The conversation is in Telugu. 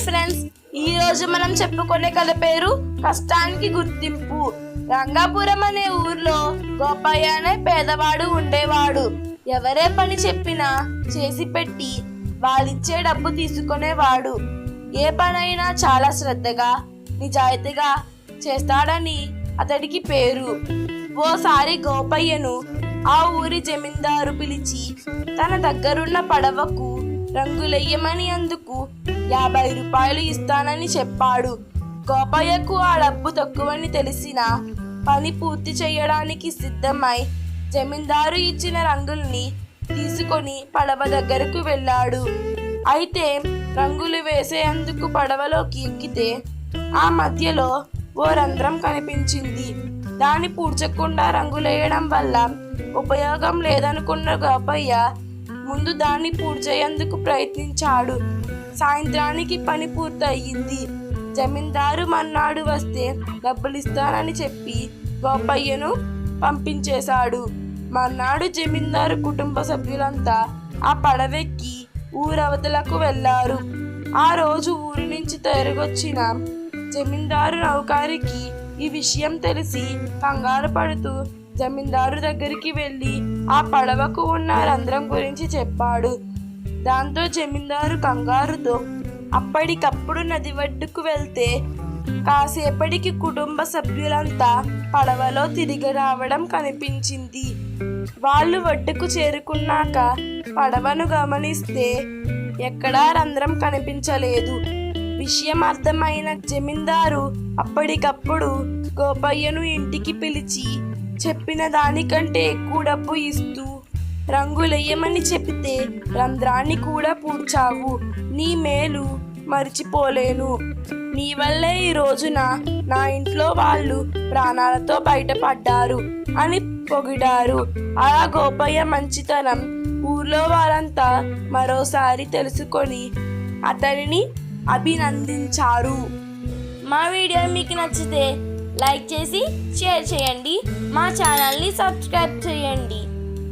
ఫ్రెండ్స్ ఈ రోజు మనం చెప్పుకునే కథ పేరు కష్టానికి గుర్తింపు. రంగాపురం అనే ఊర్లో గోపయ్య అనే పేదవాడు ఉండేవాడు. ఎవరే పని చెప్పినా చేసి పెట్టి వాళ్ళిచ్చే డబ్బు తీసుకునేవాడు. ఏ పనైనా చాలా శ్రద్ధగా నిజాయితీగా చేస్తాడని అతడికి పేరు. ఓసారి గోపయ్యను ఆ ఊరి జమీందారు పిలిచి తన దగ్గరున్న పడవకు రంగులెయ్యమని అందుకు యాభై రూపాయలు ఇస్తానని చెప్పాడు. గోపయ్యకు ఆ డబ్బు తక్కువని తెలిసిన పని పూర్తి చేయడానికి సిద్ధమై జమీందారు ఇచ్చిన రంగుల్ని తీసుకొని పడవ దగ్గరకు వెళ్ళాడు. అయితే రంగులు వేసేందుకు పడవలోకి ఎక్కితే ఆ మధ్యలో ఓ రంధ్రం కనిపించింది. దాన్ని పూడ్చకుండా రంగులేయడం వల్ల ఉపయోగం లేదనుకున్న గోపయ్య ముందు దాన్ని పూడ్చేందుకు ప్రయత్నించాడు. సాయంత్రానికి పని పూర్తయింది. జమీందారు మన్నాడు వస్తే డబ్బులిస్తానని చెప్పి గోపయ్యను పంపించేశాడు. మర్నాడు జమీందారు కుటుంబ సభ్యులంతా ఆ పడవెక్కి ఊరవతలకు వెళ్ళారు ఆ రోజు ఊరి నుంచి తిరిగొచ్చిన జమీందారు నౌకారికి ఈ విషయం తెలిసి కంగారు పడుతూ జమీందారు దగ్గరికి వెళ్ళి ఆ పడవకు ఉన్న రంధ్రం గురించి చెప్పాడు. దాంతో జమీందారు కంగారుతో అప్పటికప్పుడు నది ఒడ్డుకు వెళ్తే కాసేపటికి కుటుంబ సభ్యులంతా పడవలో తిరిగి రావడం కనిపించింది. వాళ్ళు ఒడ్డుకు చేరుకున్నాక పడవను గమనిస్తే ఎక్కడా రంధ్రం కనిపించలేదు. విషయం అర్థమైన జమీందారు అప్పటికప్పుడు గోపయ్యను ఇంటికి పిలిచి చెప్పిన దానికంటే ఎక్కువ డబ్బు ఇస్తూ రంగులెయ్యమని చెబితే రంధ్రాన్ని కూడా పూడ్చావు. నీ మేలు మరిచిపోలేను. నీ వల్లే ఈ రోజున నా ఇంట్లో వాళ్ళు ప్రాణాలతో బయటపడ్డారు అని పొగిడారు. అలా గోపయ్య మంచితనం ఊర్లో వాళ్ళంతా మరోసారి తెలుసుకొని అతనిని అభినందించారు. మా వీడియో మీకు నచ్చితే లైక్ చేసి షేర్ చేయండి. మా ఛానల్ని సబ్స్క్రైబ్ చేయండి.